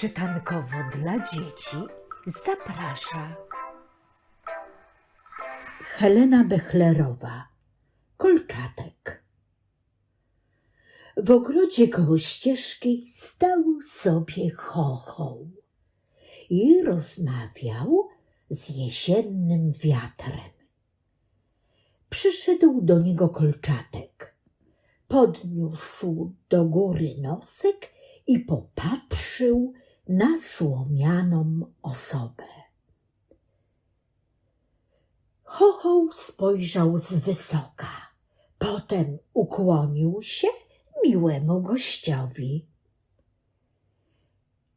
Czytankowo dla dzieci zaprasza Helena Bechlerowa Kolczatek W ogrodzie koło ścieżki stał sobie chochoł i rozmawiał z jesiennym wiatrem. Przyszedł do niego Kolczatek, podniósł do góry nosek i popatrzył na słomianą osobę. Chochoł spojrzał z wysoka, potem ukłonił się miłemu gościowi.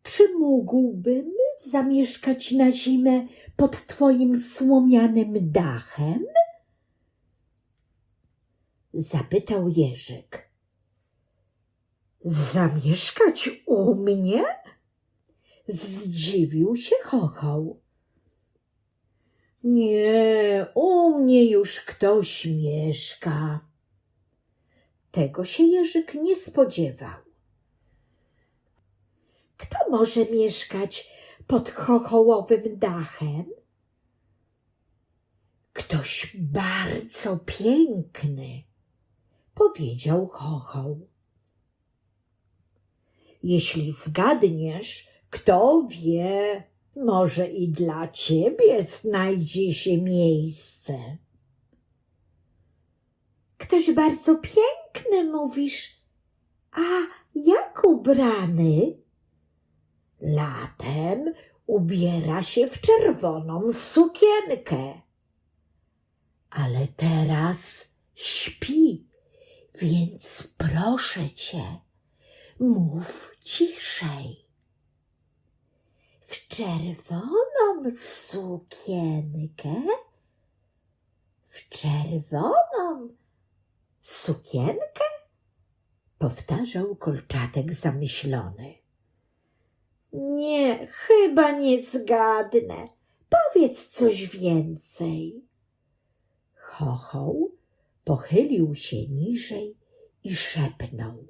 Czy mógłbym zamieszkać na zimę pod twoim słomianym dachem? Zapytał Jerzyk. Zamieszkać u mnie? Zdziwił się Chochoł. Nie, u mnie już ktoś mieszka. Tego się Jerzyk nie spodziewał. Kto może mieszkać pod chochołowym dachem? Ktoś bardzo piękny, powiedział chochoł. Jeśli zgadniesz, kto wie, może i dla ciebie znajdzie się miejsce. Ktoś bardzo piękny, mówisz. A jak ubrany? Latem ubiera się w czerwoną sukienkę. Ale teraz śpi, więc proszę cię, mów ciszej w czerwoną sukienkę? W czerwoną sukienkę? Powtarzał kolczatek zamyślony. Nie, chyba nie zgadnę. Powiedz coś więcej. Chochoł pochylił się niżej i szepnął.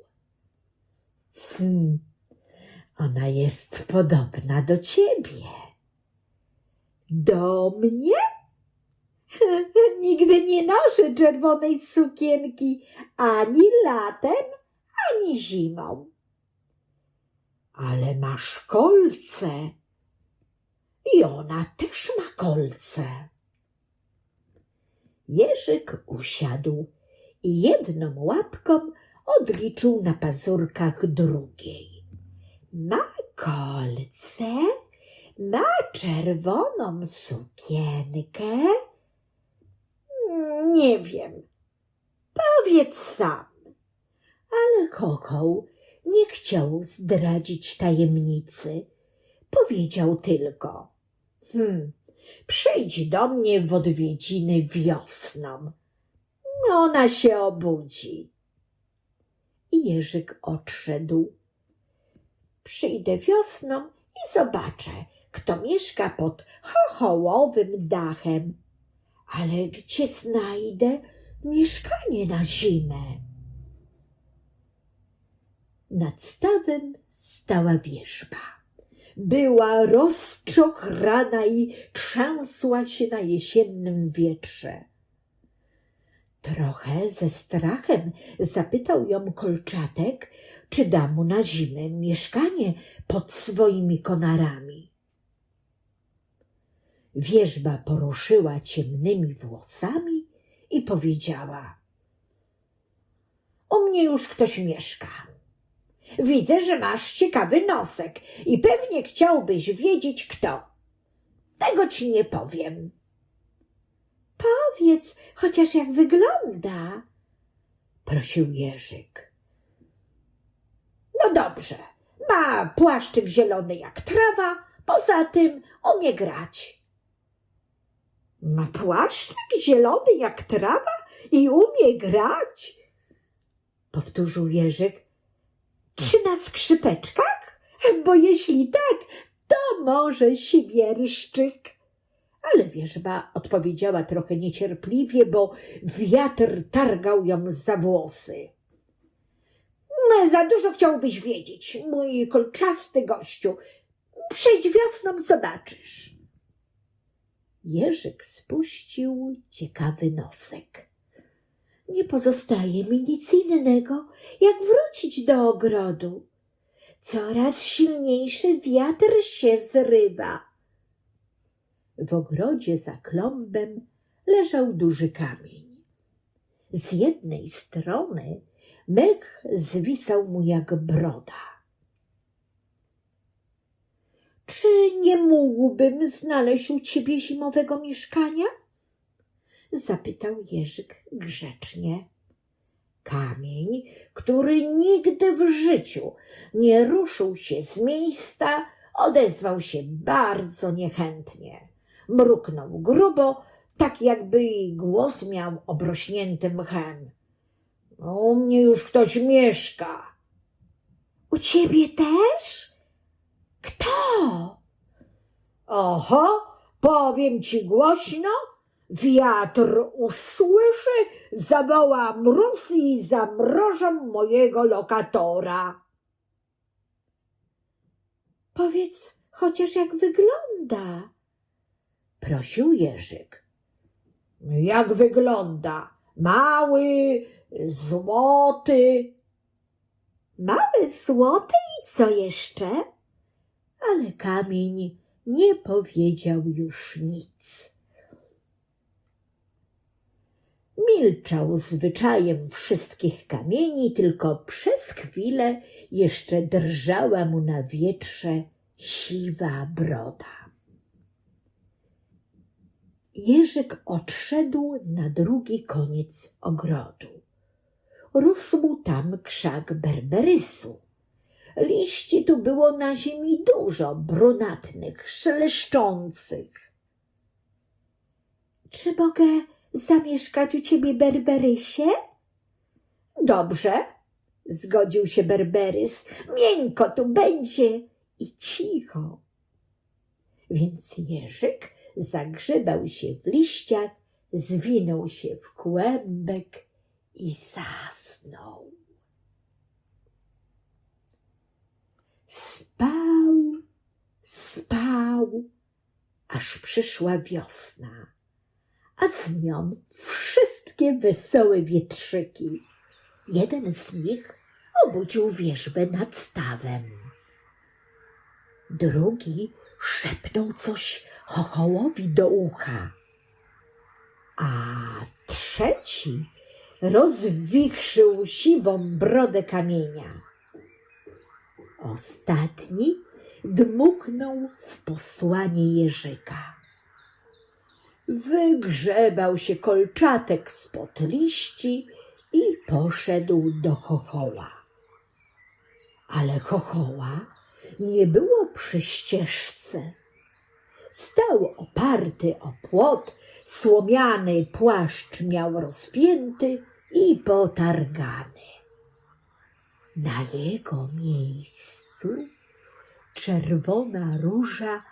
Hmm, ona jest podobna do ciebie. Do mnie? Nigdy nie noszę czerwonej sukienki ani latem, ani zimą. Ale masz kolce. I ona też ma kolce. Jerzyk usiadł i jedną łapką odliczył na pazurkach drugiej ma kolce, ma czerwoną sukienkę. Nie wiem. Powiedz sam. Ale chochoł nie chciał zdradzić tajemnicy. Powiedział tylko. Hmm, przyjdź do mnie w odwiedziny wiosną. Ona się obudzi. I Jerzyk odszedł Przyjdę wiosną i zobaczę, kto mieszka pod chochołowym dachem. Ale gdzie znajdę mieszkanie na zimę? Nad stawem stała wierzba. Była rozczochrana i trzęsła się na jesiennym wietrze. Trochę ze strachem zapytał ją kolczatek, czy da mu na zimę mieszkanie pod swoimi konarami. Wierzba poruszyła ciemnymi włosami i powiedziała: U mnie już ktoś mieszka. Widzę, że masz ciekawy nosek i pewnie chciałbyś wiedzieć kto. Tego ci nie powiem. Powiedz chociaż jak wygląda, prosił Jerzyk. No dobrze, ma płaszczyk zielony jak trawa, poza tym umie grać. Ma płaszczyk zielony jak trawa i umie grać? Powtórzył Jerzyk. Czy na skrzypeczkach? Bo jeśli tak, to może siewierszczyk. Ale wierzba odpowiedziała trochę niecierpliwie, bo wiatr targał ją za włosy. No, Za dużo chciałbyś wiedzieć, mój kolczasty gościu. Przyjdź wiosną, zobaczysz. Jerzyk spuścił ciekawy nosek. Nie pozostaje mi nic innego, jak wrócić do ogrodu. Coraz silniejszy wiatr się zrywa. W ogrodzie za klombem leżał duży kamień. Z jednej strony mech zwisał mu jak broda. Czy nie mógłbym znaleźć u ciebie zimowego mieszkania? Zapytał Jerzyk grzecznie. Kamień, który nigdy w życiu nie ruszył się z miejsca, odezwał się bardzo niechętnie. Mruknął grubo, tak jakby głos miał obrośnięty mchem. U mnie już ktoś mieszka. U ciebie też? Kto? Oho, powiem ci głośno, wiatr usłyszy, zawoła mróz i zamrożą mojego lokatora. Powiedz chociaż jak wygląda, prosił Jerzyk. Jak wygląda? Mały, złoty. Mały, złoty i co jeszcze? Ale kamień nie powiedział już nic. Milczał zwyczajem wszystkich kamieni, tylko przez chwilę jeszcze drżała mu na wietrze siwa broda. Jerzyk odszedł na drugi koniec ogrodu. Rósł tam krzak berberysu. Liści tu było na ziemi dużo, brunatnych, szeleszczących. Czy mogę zamieszkać u ciebie, Berberysie? Dobrze, zgodził się Berberys. Miękko tu będzie i cicho. Więc Jerzyk zagrzebał się w liściach, zwinął się w kłębek i zasnął. Spał, spał, aż przyszła wiosna, a z nią wszystkie wesołe wietrzyki. Jeden z nich obudził wierzbę nad stawem. Drugi szepnął coś chochołowi do ucha, a trzeci rozwichrzył siwą brodę kamienia. Ostatni dmuchnął w posłanie Jerzyka. Wygrzebał się kolczatek spod liści i poszedł do chochoła. Ale chochoła nie było przy ścieżce. Stał oparty o płot, słomiany płaszcz miał rozpięty i potargany. Na jego miejscu czerwona róża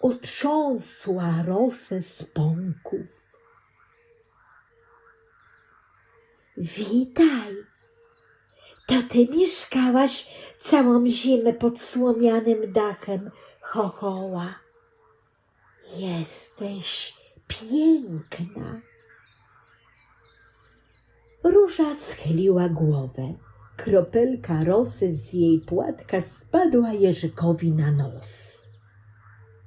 otrząsła rosę z pąków. Witaj, to ty mieszkałaś całą zimę pod słomianym dachem chochoła. Jesteś piękna. Róża schyliła głowę. Kropelka rosy z jej płatka spadła Jerzykowi na nos.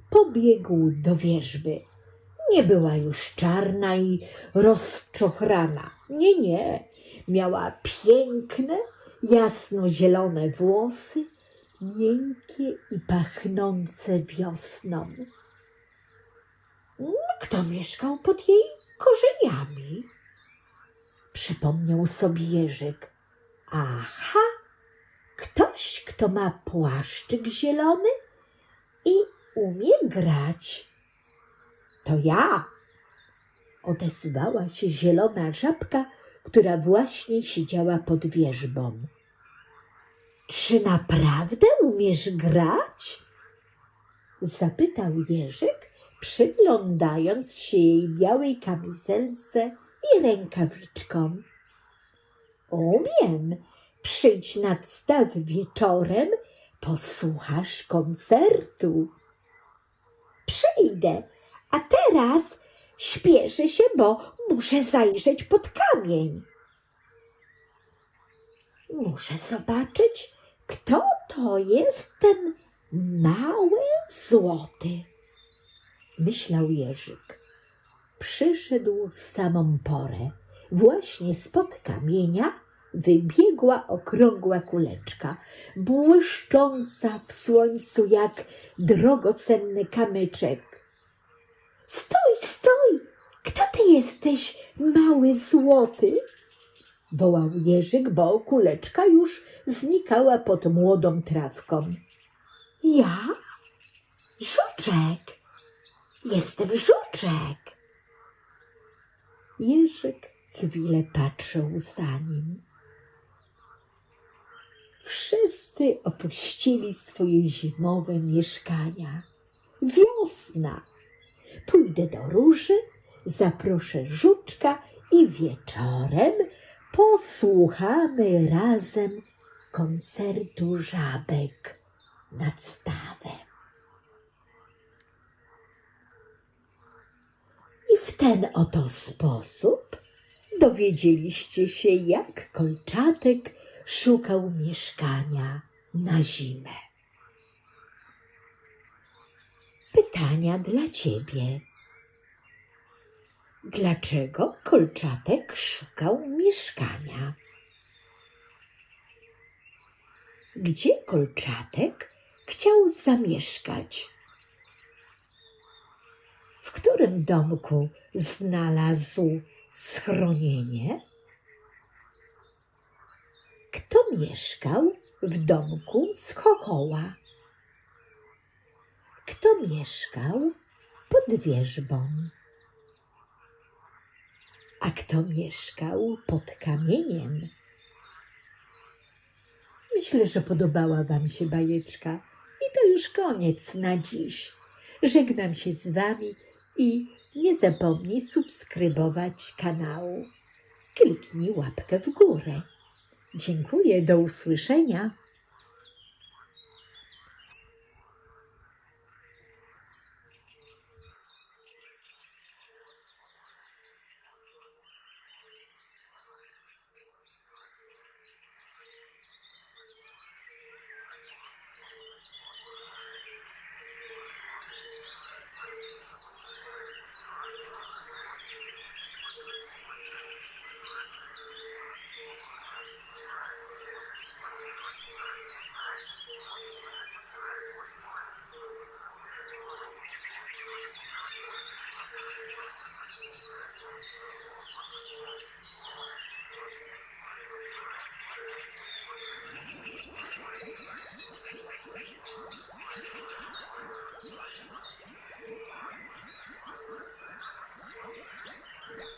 Pobiegł do wierzby. Nie była już czarna i rozczochrana. Nie, nie. Miała piękne, jasno-zielone włosy, miękkie i pachnące wiosną. Kto mieszkał pod jej korzeniami? Przypomniał sobie Jerzyk. Aha, ktoś, kto ma płaszczyk zielony i umie grać. To ja, odezwała się zielona żabka, która właśnie siedziała pod wierzbą. Czy naprawdę umiesz grać? Zapytał Jerzyk, przyglądając się jej białej kamizelce i rękawiczkom. Umiem, Przyjdź nad staw wieczorem, posłuchasz koncertu. Przyjdę, a teraz śpieszę się, bo muszę zajrzeć pod kamień. Muszę zobaczyć, kto to jest ten mały złoty. Myślał Jerzyk. Przyszedł w samą porę. Właśnie spod kamienia wybiegła okrągła kuleczka, błyszcząca w słońcu jak drogocenny kamyczek. Stój, stój! Kto ty jesteś, mały złoty? Wołał Jerzyk, bo kuleczka już znikała pod młodą trawką. Ja? Żuczek! Jestem żuczek! Jerzyk chwilę patrzył za nim. Wszyscy opuścili swoje zimowe mieszkania. Wiosna. Pójdę do róży, zaproszę żuczka i wieczorem posłuchamy razem koncertu żabek nad stawem. I w ten oto sposób dowiedzieliście się, jak Kolczatek szukał mieszkania na zimę. Pytania dla ciebie. Dlaczego Kolczatek szukał mieszkania? Gdzie Kolczatek chciał zamieszkać? W którym domku znalazł schronienie? Kto mieszkał w domku z chochoła? Kto mieszkał pod wierzbą? A kto mieszkał pod kamieniem? Myślę, że podobała Wam się bajeczka. I to już koniec na dziś. Żegnam się z Wami i nie zapomnij subskrybować kanału. Kliknij łapkę w górę. Dziękuję, do usłyszenia.